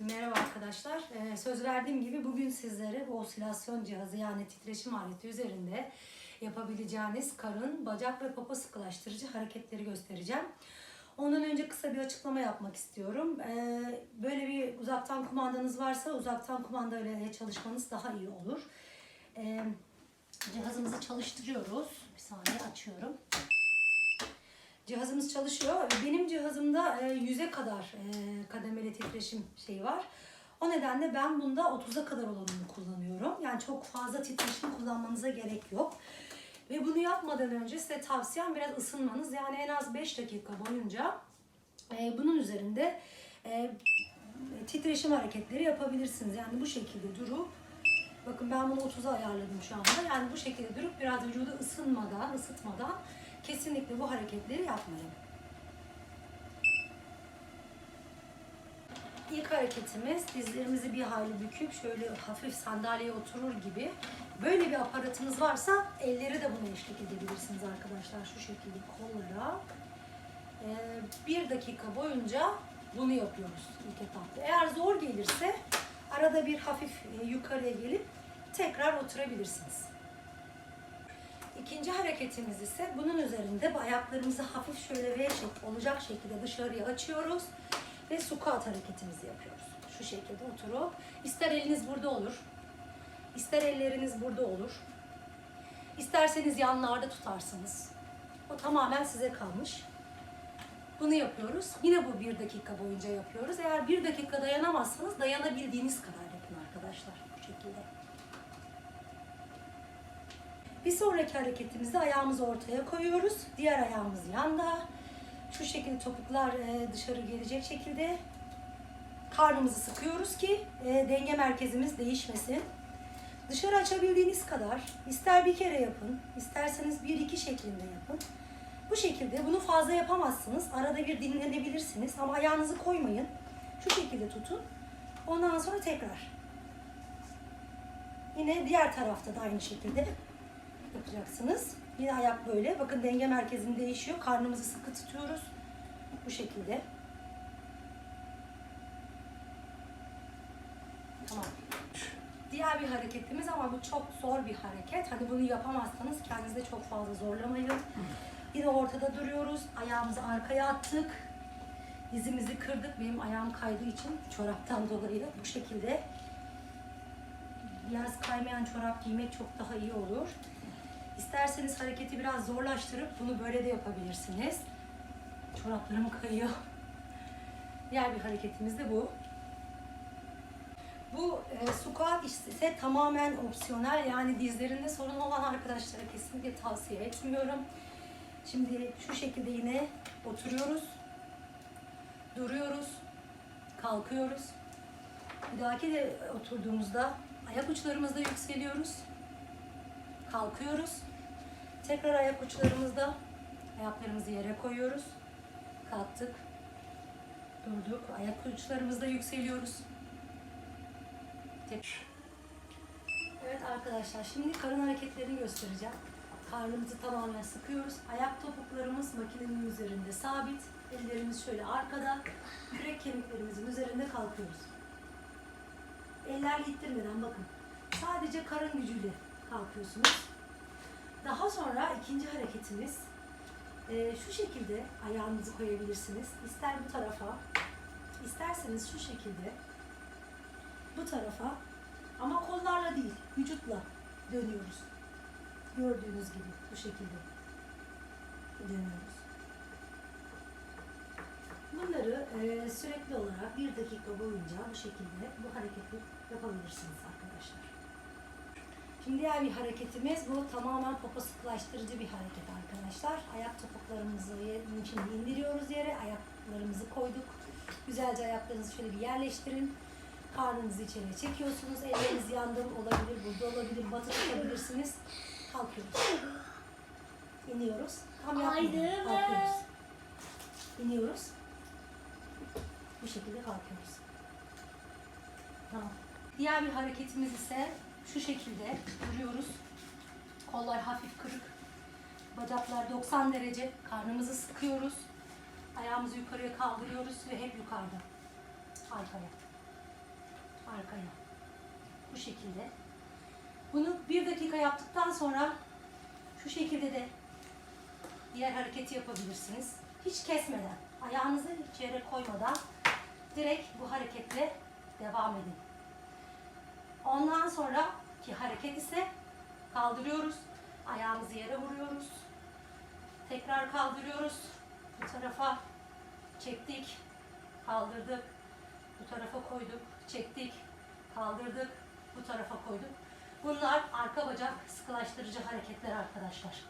Merhaba arkadaşlar. Ee, söz verdiğim gibi bugün sizlere bu osilasyon cihazı yani titreşim aleti üzerinde yapabileceğiniz karın, bacak ve popo sıkılaştırıcı hareketleri göstereceğim. Ondan önce kısa bir açıklama yapmak istiyorum. Ee, böyle bir uzaktan kumandanız varsa uzaktan kumanda ile çalışmanız daha iyi olur. Ee, cihazımızı çalıştırıyoruz. Bir saniye açıyorum. Cihazımız çalışıyor. Benim cihazımda e, 100'e kadar e, kademeli titreşim şeyi var. O nedenle ben bunda 30'a kadar olanını kullanıyorum. Yani çok fazla titreşim kullanmanıza gerek yok. Ve bunu yapmadan önce size tavsiyem biraz ısınmanız. Yani en az 5 dakika boyunca e, bunun üzerinde e, titreşim hareketleri yapabilirsiniz. Yani bu şekilde durup Bakın ben bunu 30'a ayarladım şu anda. Yani bu şekilde durup biraz vücudu ısınmadan, ısıtmadan kesinlikle bu hareketleri yapmayın. İlk hareketimiz dizlerimizi bir hayli büküp şöyle hafif sandalyeye oturur gibi. Böyle bir aparatınız varsa elleri de buna eşlik edebilirsiniz arkadaşlar. Şu şekilde kollara. Ee, bir dakika boyunca bunu yapıyoruz ilk etapta. Eğer zor gelirse arada bir hafif e, yukarıya gelip tekrar oturabilirsiniz. İkinci hareketimiz ise bunun üzerinde ayaklarımızı hafif şöyle V şekli olacak şekilde dışarıya açıyoruz ve squat hareketimizi yapıyoruz. Şu şekilde oturup ister eliniz burada olur, ister elleriniz burada olur. İsterseniz yanlarda tutarsınız. O tamamen size kalmış. Bunu yapıyoruz. Yine bu bir dakika boyunca yapıyoruz. Eğer bir dakika dayanamazsanız dayanabildiğiniz kadar yapın arkadaşlar. Bu şekilde. Bir sonraki hareketimizde ayağımızı ortaya koyuyoruz. Diğer ayağımız yanda. Şu şekilde topuklar e, dışarı gelecek şekilde karnımızı sıkıyoruz ki e, denge merkezimiz değişmesin. Dışarı açabildiğiniz kadar ister bir kere yapın, isterseniz bir iki şeklinde yapın. Bu şekilde bunu fazla yapamazsınız. Arada bir dinlenebilirsiniz ama ayağınızı koymayın. Şu şekilde tutun. Ondan sonra tekrar. Yine diğer tarafta da aynı şekilde yapacaksınız. Yine ayak böyle. Bakın denge merkezini değişiyor. Karnımızı sıkı tutuyoruz. Bu şekilde. Tamam. Diğer bir hareketimiz ama bu çok zor bir hareket. Hani bunu yapamazsanız kendinizi çok fazla zorlamayın. Yine ortada duruyoruz. Ayağımızı arkaya attık. Dizimizi kırdık. Benim ayağım kaydığı için çoraptan dolayı bu şekilde. Biraz kaymayan çorap giymek çok daha iyi olur. İsterseniz hareketi biraz zorlaştırıp bunu böyle de yapabilirsiniz. Çoraplarım kayıyor. Diğer bir hareketimiz de bu. Bu e, squat ise tamamen opsiyonel. Yani dizlerinde sorun olan arkadaşlara kesinlikle tavsiye etmiyorum. Şimdi şu şekilde yine oturuyoruz. Duruyoruz. Kalkıyoruz. Bir dahaki de oturduğumuzda ayak uçlarımızda yükseliyoruz. Kalkıyoruz. Tekrar ayak uçlarımızda ayaklarımızı yere koyuyoruz. Kalktık. Durduk. Ayak uçlarımızda yükseliyoruz. Evet arkadaşlar şimdi karın hareketlerini göstereceğim. Karnımızı tamamen sıkıyoruz. Ayak topuklarımız makinenin üzerinde sabit. Ellerimiz şöyle arkada. Kürek kemiklerimizin üzerinde kalkıyoruz. Eller ittirmeden bakın. Sadece karın gücüyle kalkıyorsunuz. Daha sonra ikinci hareketimiz e, şu şekilde ayağınızı koyabilirsiniz. İster bu tarafa, isterseniz şu şekilde bu tarafa ama kollarla değil, vücutla dönüyoruz. Gördüğünüz gibi bu şekilde dönüyoruz. Bunları e, sürekli olarak bir dakika boyunca bu şekilde bu hareketi yapabilirsiniz arkadaşlar. Şimdi diğer bir hareketimiz bu tamamen popo sıkılaştırıcı bir hareket arkadaşlar. Ayak topuklarımızı içine indiriyoruz yere. Ayaklarımızı koyduk. Güzelce ayaklarınızı şöyle bir yerleştirin. Karnınızı içeri çekiyorsunuz. Elleriniz yandım olabilir, burada olabilir, batı tutabilirsiniz. Kalkıyoruz. İniyoruz. Tam yapmıyoruz. Kalkıyoruz. İniyoruz. Bu şekilde kalkıyoruz. Tamam. Diğer bir hareketimiz ise şu şekilde duruyoruz. Kollar hafif kırık. Bacaklar 90 derece. Karnımızı sıkıyoruz. Ayağımızı yukarıya kaldırıyoruz ve hep yukarıda. Arkaya. arkaya. Bu şekilde. Bunu bir dakika yaptıktan sonra şu şekilde de diğer hareketi yapabilirsiniz. Hiç kesmeden, ayağınızı hiç yere koymadan direkt bu hareketle devam edin. Ondan sonraki hareket ise kaldırıyoruz. Ayağımızı yere vuruyoruz. Tekrar kaldırıyoruz. Bu tarafa çektik, kaldırdık. Bu tarafa koyduk, çektik, kaldırdık. Bu tarafa koyduk. Bunlar arka bacak sıkılaştırıcı hareketler arkadaşlar.